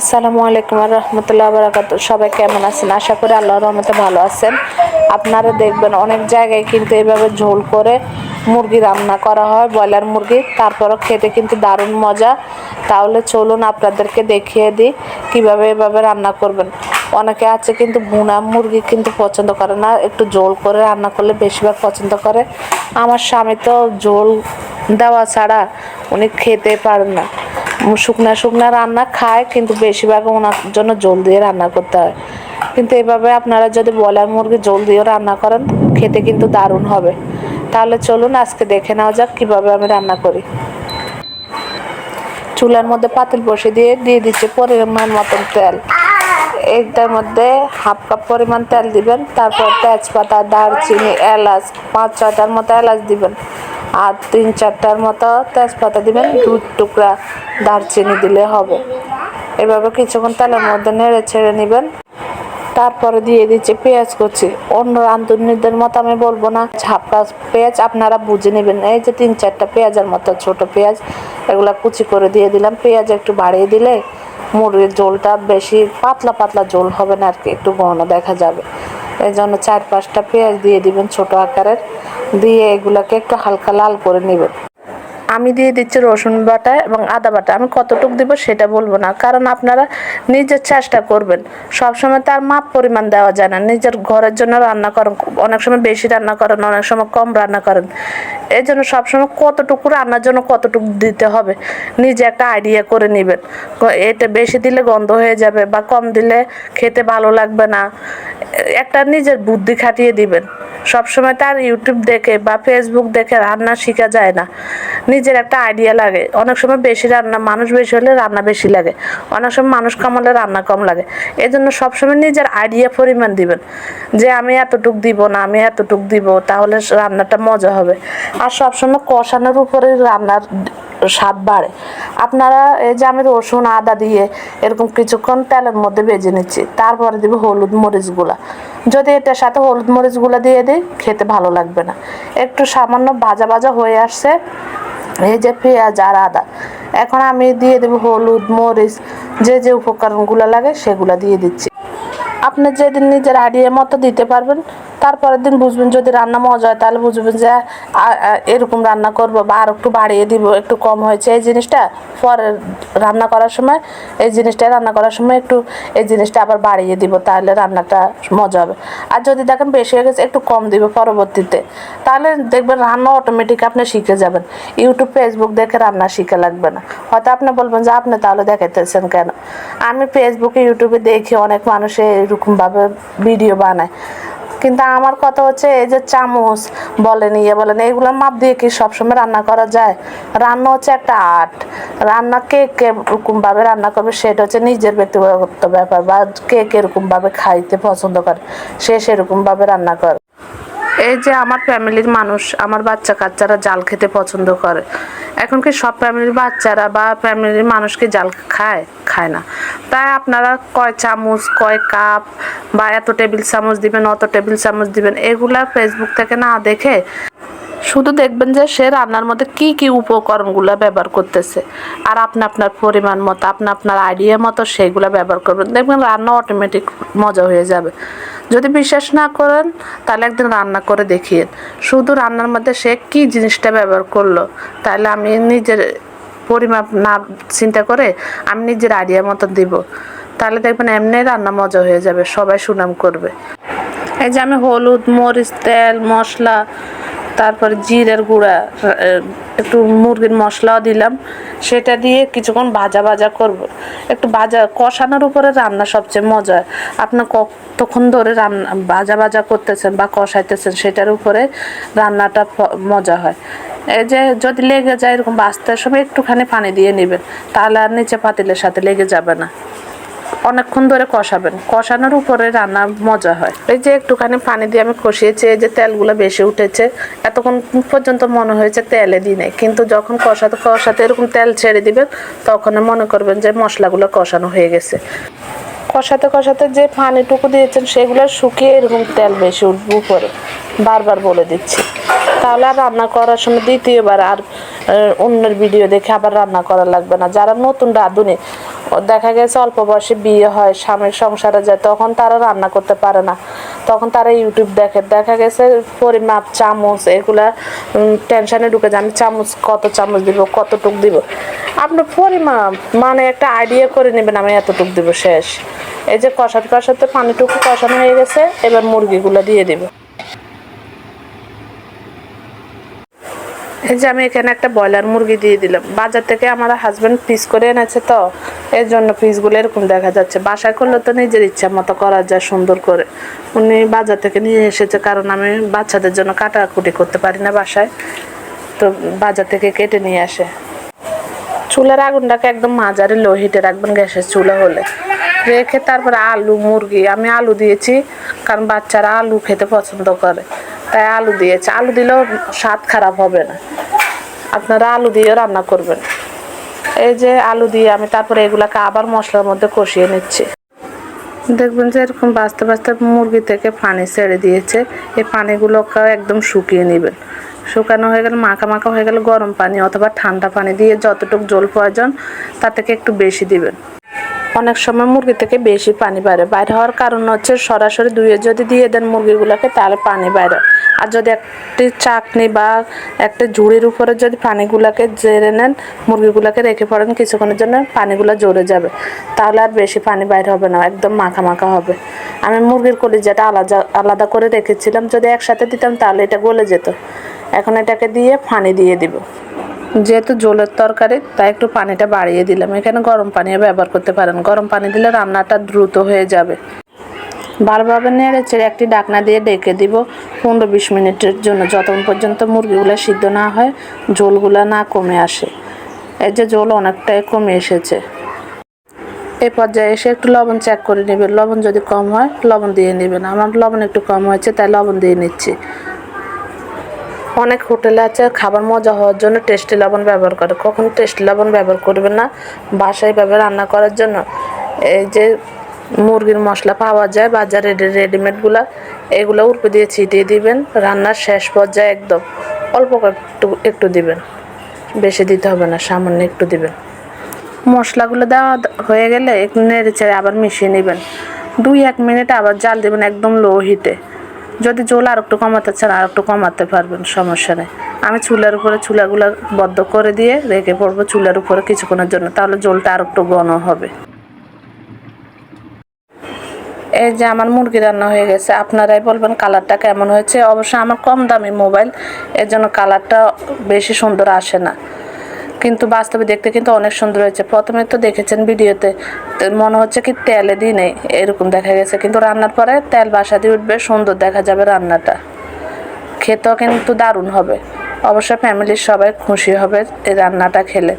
আসসালামু আলাইকুম রহমতুল্লাহ বারাকাত সবাই কেমন আছেন? আশা করি আল্লাহ রহমতে ভালো আছেন। আপনারা দেখবেন অনেক জায়গায় কিন্তু এভাবে ঝোল করে মুরগি রান্না করা হয়, ব্রয়লার মুরগি। তারপরও খেতে কিন্তু দারুণ মজা। তাহলে চলুন আপনাদেরকে দেখিয়ে দিই কীভাবে এভাবে রান্না করবেন। অনেকে আছে কিন্তু বুনা মুরগি কিন্তু পছন্দ করে না। একটু ঝোল করে রান্না করলে বেশিরভাগ পছন্দ করে। আমার স্বামী তো ঝোল দেওয়া ছাড়া উনি খেতে পারেন না। শুকনা শুকনা রান্না খায়, কিন্তু বেশিরভাগ ওনার জন্য জল দিয়ে রান্না করতে হয়। কিন্তু এভাবে আপনারা যদি ব্রয়লার মুরগি জল দিয়েও রান্না করেন, খেতে কিন্তু দারুণ হবে। তাহলে চলুন আজকে দেখে নেওয়া যাক কীভাবে আমি রান্না করি। চুলার মধ্যে পাতিল বসে দিয়ে দিয়ে দিচ্ছে পরিমাণ মতন তেল। এইটার মধ্যে হাফ কাপ পরিমাণ তেল দিবেন, তারপর তেজপাতা, দারচিনি, এলাচ, পাঁচ ছয়টার মতো এলাচ দিবেন। আর তিন চারটার মতো তেজপাতা দিবেন দু টুকরা দারচিনি দিলে হবে। এভাবে কিছুক্ষণ তেলের মধ্যে নেড়ে ছেড়ে নেবেন। তারপরে দিয়ে দিচ্ছি পেঁয়াজ কুচি। অন্য রাঁধুনিদের মতো আমি বলব না, ঝাপটা পেঁয়াজ আপনারা বুঝে নেবেন। এই যে তিন চারটা পেঁয়াজের মতো ছোট পেঁয়াজ, এগুলো কুচি করে দিয়ে দিলাম। পেঁয়াজ একটু বাড়িয়ে দিলে মুরগির ঝোলটা বেশি পাতলা পাতলা ঝোল হবে না আর কি, একটু ঘন দেখা যাবে। এই জন্য চার পাঁচটা পেঁয়াজ দিয়ে দিবেন ছোট আকারের। দিয়ে এগুলাকে একটু হালকা লাল করে নেবেন। আমি দিয়ে দিচ্ছি রসুন বাটা এবং আদা বাটা। আমি কতটুকু দিব সেটা বলব না, কারণ আপনারা নিজের চেষ্টা করবেন। সবসময় তার মাপ পরিমাণ দেওয়া যায় না। নিজের ঘরের জন্য রান্না করেন, অনেক সময় বেশি রান্না করেন, অনেক সময় কম রান্না করেন। এই জন্য সবসময় কতটুকু রান্নার জন্য কতটুকু দিতে হবে, নিজে একটা আইডিয়া করে নেবেন। এটা বেশি দিলে গন্ধ হয়ে যাবে বা কম দিলে খেতে ভালো লাগবে না। একটা নিজের বুদ্ধি খাটিয়ে দিবেন। সবসময় তার ইউটিউব দেখে বা ফেসবুক দেখে রান্না শেখা যায় না। নিজের একটা আইডিয়া লাগে। অনেক সময় বেশি রান্না, মানুষ বেশি হলে রান্না বেশি লাগে। অনেক সময় মানুষ কম হলে রান্না কম লাগে। এই জন্য সবসময় নিজের আইডিয়া পরিমাণ দিবেন। যে আমি এতটুক দিব না, আমি এতটুক দিব, তাহলে রান্নাটা মজা হবে। আর সবসময় কষানোর উপরে রান্নার স্বাদ বাড়ে। আপনারা এই যে আমি রসুন, আদা দিয়ে এরকম কিছুক্ষণ তেলের মধ্যে ভেজে নিচ্ছি, তারপরে দিব হলুদ মরিচগুলা। যদি এটার সাথে হলুদ মরিচগুলো দিয়ে দিই, খেতে ভালো লাগবে না। একটু সামান্য ভাজা ভাজা হয়ে আসছে, এই যে পেঁয়াজ আর আদা। এখন আমি দিয়ে দেবো হলুদ, মরিচ, যে যে উপকরণগুলো লাগে সেগুলো দিয়ে দিচ্ছি। আপনি যেদিন নিজের আইডিয়া মতো দিতে পারবেন তারপরের দিন বুঝবেন যদি রান্না মজা হয়, তাহলে বুঝবেন যে এরকম রান্না করব বা আর একটু বাড়িয়ে দিব, একটু কম হয়েছে। এই জিনিসটা পরে রান্না করার সময়, এই জিনিসটা রান্না করার সময় একটু, এই জিনিসটা আবার বাড়িয়ে দিব, তাহলে রান্নাটা মজা হবে। আর যদি দেখেন বেশি হয়ে গেছে, একটু কম দিব পরবর্তীতে, তাহলে দেখবেন রান্না অটোমেটিক আপনি শিখে যাবেন। ইউটিউব ফেসবুক দেখে রান্না শিখে লাগবে না। হয়তো আপনি বলবেন যে, আপনি তাহলে দেখাইতেছেন কেন? আমি ফেসবুকে ইউটিউবে দেখি অনেক মানুষে এরকমভাবে ভিডিও বানায়। কিন্তু আমার কথা হচ্ছে এই যে চামচ বলেন ইয়ে বলেন এইগুলোর মাপ দিয়ে কি সবসময় রান্না করা যায়? রান্না হচ্ছে একটা আর্ট। রান্না কে কে রকমভাবে রান্না করবে সেটা হচ্ছে নিজের ব্যক্তিগত ব্যাপার বা কে কিরকমভাবে খাইতে পছন্দ করে, সে সেরকমভাবে রান্না করে। এই যে আমার ফ্যামিলির মানুষ, আমার বাচ্চা কাচ্চারা জাল খেতে পছন্দ করে। এখন কি সব ফ্যামিলির বাচ্চারা বা ফ্যামিলির মানুষকে জাল খায়? খায় না। তাই আপনারা কয় চামচ, কয় কাপ বা এত টেবিল চামচ দিবেন, অত টেবিল চামচ দিবেন, এগুলা ফেসবুক থেকে না দেখে শুধু দেখবেন যে সে রান্নার মধ্যে কি কি উপকরণগুলো ব্যবহার করতেছে। আর আপনি আপনার পরিমাণ মতো, আপনি আপনার আইডিয়া মতো সেইগুলো ব্যবহার করবেন। দেখবেন রান্না অটোমেটিক মজা হয়ে যাবে। যদি বিশ্বাস না করেন, তাহলে একদিন রান্না করে দেখিয়ে শুধু রান্নার মধ্যে সে কি জিনিসটা ব্যবহার করল, তাহলে আমি নিজের পরিমাপ না চিন্তা করে আমি নিজের আইডিয়া মতো দিব। তাহলে দেখবেন এমনি রান্না মজা হয়ে যাবে, সবাই সুনাম করবে। এই যে আমি হলুদ, মরিচ, তেল, মশলা তারপরে জিরের গুঁড়া একটু মুরগির মশলাও দিলাম। সেটা দিয়ে কিছুক্ষণ ভাজা ভাজা করব। একটু ভাজা, কষানোর উপরে রান্না সবচেয়ে মজা। আপনার কতক্ষণ ধরে রান্না, ভাজা ভাজা করতেছেন বা কষাইতেছেন, সেটার উপরে রান্নাটা মজা হয়। এই যে যদি লেগে যায় এরকম বাঁচতে সময় একটুখানি পানি দিয়ে নেবেন, তাহলে আর নিচে পাতিলের সাথে লেগে যাবে না। অনেকক্ষণ ধরে কষাবেন। কষানোর উপরে রান্না মজা হয়। এই যে একটুখানি পানি দিয়ে আমি কষিয়েছি, এই যে তেলগুলো বেশি উঠেছে, এতক্ষণ পর্যন্ত মনে হয়েছে তেলে দিই নাই। কিন্তু যখন কষাতে কষাতে এরকম তেল ছেড়ে দিবেন, তখন মনে করবেন যে মশলাগুলো কষানো হয়ে গেছে। কষাতে কষাতে যে পানিটুকু দিয়েছেন, সেগুলো শুকিয়ে এরকম তেল বেশি উঠবে উপরে। বারবার বলে দিচ্ছি। তাহলে আর রান্না করার সময় দ্বিতীয়বার আর অন্যের ভিডিও দেখে আবার রান্না করা লাগবে না। যারা নতুন রাঁধুনি দেখা গেছে অল্প বয়সে বিয়ে হয়, স্বামীর সংসারে যায়, তখন তারা রান্না করতে পারে না। তখন তারা ইউটিউব দেখে। দেখা গেছে পরিমাপ চামচ, এগুলা টেনশনে ঢুকে যায়। আমি চামচ, কত চামচ দিব, কতটুক দিব? আপনার পরিমাপ মানে একটা আইডিয়া করে নেবেন, আমি এতটুক দিব, শেষ। এই যে কষাতে কষাতে পানিটুকু কষানো হয়ে গেছে, এবার মুরগিগুলো দিয়ে দিব। এই যে আমি এখানে একটা ব্রয়লার মুরগি দিয়ে দিলাম। বাজার থেকে আমার হাজব্যান্ড পিস করে এনেছে তো, এর জন্য পিসগুলো এরকম দেখা যাচ্ছে। বাসায় করলে তো নিজের ইচ্ছা মতো করা যায় সুন্দর করে। উনি বাজার থেকে নিয়ে এসেছে কারণ আমি বাচ্চাদের জন্য কাটাকুটি করতে পারি না বাসায়। তো বাজার থেকে কেটে নিয়ে আসে। চুলার আগুনটাকে একদম মাঝারি লো হিটে রাখবেন গ্যাসের চুলা হলে। রেখে তারপরে আলু, মুরগি, আমি আলু দিয়েছি কারণ বাচ্চারা আলু খেতে পছন্দ করে। তাই আলু দিয়েছে। আলু দিলেও স্বাদ খারাপ হবে না। আপনারা আলু দিয়ে রান্না করবেন। এই যে আলু দিয়ে আমি তারপরে এগুলাকে আবার মশলার মধ্যে কষিয়ে নিচ্ছি। দেখবেন যে এরকম বাঁচতে বাঁচতে মুরগি থেকে পানি ছেড়ে দিয়েছে। এই পানিগুলোকে একদম শুকিয়ে নেবেন। শুকানো হয়ে গেলে, মাখা মাখা হয়ে গেলে গরম পানি অথবা ঠান্ডা পানি দিয়ে যতটুকু জল প্রয়োজন তা থেকে একটু বেশি দিবেন। অনেক সময় মুরগি থেকে বেশি পানি বাইরে। বাইরে হওয়ার কারণ হচ্ছে সরাসরি ধুয়ে যদি দিয়ে দেন মুরগিগুলোকে, তাহলে পানি বাইরে। আর যদি একটি চাকনি বা একটা ঝুড়ির উপরে যদি পানিগুলোকে জেরে নেন, মুরগিগুলোকে রেখে পড়েন, কিছুক্ষণের জন্য পানিগুলো জড়ে যাবে। তাহলে আর বেশি পানি বাইরে হবে না, একদম মাখা মাখা হবে। আমি মুরগির কলিজাটা আলাদা আলাদা করে রেখেছিলাম। যদি একসাথে দিতাম, তাহলে এটা গলে যেত। এখন এটাকে দিয়ে পানি দিয়ে দিব। যেহেতু জলের তরকারি, তাই একটু পানিটা বাড়িয়ে দিলাম। এখানে গরম পানিও ব্যবহার করতে পারেন। গরম পানি দিলে রান্নাটা দ্রুত হয়ে যাবে। ভালোভাবে নেড়ে চেড়ে একটি ডাকনা দিয়ে ডেকে দিব পনেরো বিশ মিনিটের জন্য। যতক্ষণ পর্যন্ত মুরগিগুলো সিদ্ধ না হয়, ঝোলগুলো না কমে আসে। এই যে ঝোল অনেকটাই কমে এসেছে। এই পর্যায়ে এসে একটু লবণ চেক করে নেবেন। লবণ যদি কম হয়, লবণ দিয়ে নেবেন। আমার লবণ একটু কম হয়েছে, তাই লবণ দিয়ে নিচ্ছি। অনেক হোটেলে আছে, খাবার মজা হওয়ার জন্য টেস্টি লবণ ব্যবহার করে। কখনো টেস্টি লবণ ব্যবহার করবেন না বাসায় ভাবে রান্না করার জন্য। এই যে মুরগির মশলা পাওয়া যায়, বাজারে রেডিমেডগুলো এগুলো উপরে দিয়ে ছিটিয়ে দিবেন, রান্নার শেষ পর্যায়ে একদম অল্প একটু একটু দিবেন। বেশি দিতে হবে না, সামান্য একটু দিবেন। মশলাগুলো দেওয়া হয়ে গেলে একটু নেড়ে চেড়ে আবার মিশিয়ে নেবেন। দুই এক মিনিট আবার জাল দেবেন একদম লো হিটে যদি জল আর একটু কমাতে চান, আর একটু কমাতে পারবেন, সমস্যা নেই। আমি চুলার উপরে চুলাগুলো বদ্ধ করে দিয়ে রেখে পড়ব চুলার উপরে কিছুক্ষণের জন্য, তাহলে জলটা আর একটু ঘন হবে। এই যে আমার মুরগি রান্না হয়ে গেছে, আপনারাই বলবেন কালারটা কেমন হয়েছে? অবশ্য আমার কম দামি মোবাইল, এর জন্য কালারটা বেশি সুন্দর আসে না। কিন্তু বাস্তবে দেখতে কিন্তু অনেক সুন্দর হয়েছে। প্রথমে তো দেখেছেন ভিডিওতে মনে হচ্ছে কি তেলে দিই নেই, এরকম দেখা গেছে। কিন্তু রান্নার পরে তেল বাসা দিয়ে উঠবে, সুন্দর দেখা যাবে রান্নাটা। খেতেও কিন্তু দারুণ হবে। অবশ্য ফ্যামিলির সবাই খুশি হবে এই রান্নাটা খেলে।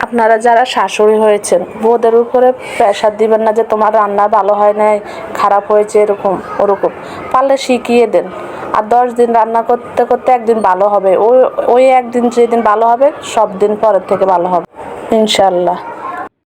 আপনারা যারা শাশুড়ি হয়েছেন, বউদের উপরে প্রেশার দিবেন না যে তোমার রান্না ভালো হয় নাই, খারাপ হয়েছে, এরকম, ওরকম। পারলে শিখিয়ে দেন। আর দশ দিন রান্না করতে করতে একদিন ভালো হবে। ওই ওই একদিন যেদিন ভালো হবে, সব দিন পরের থেকে ভালো হবে। ইনশাল্লাহ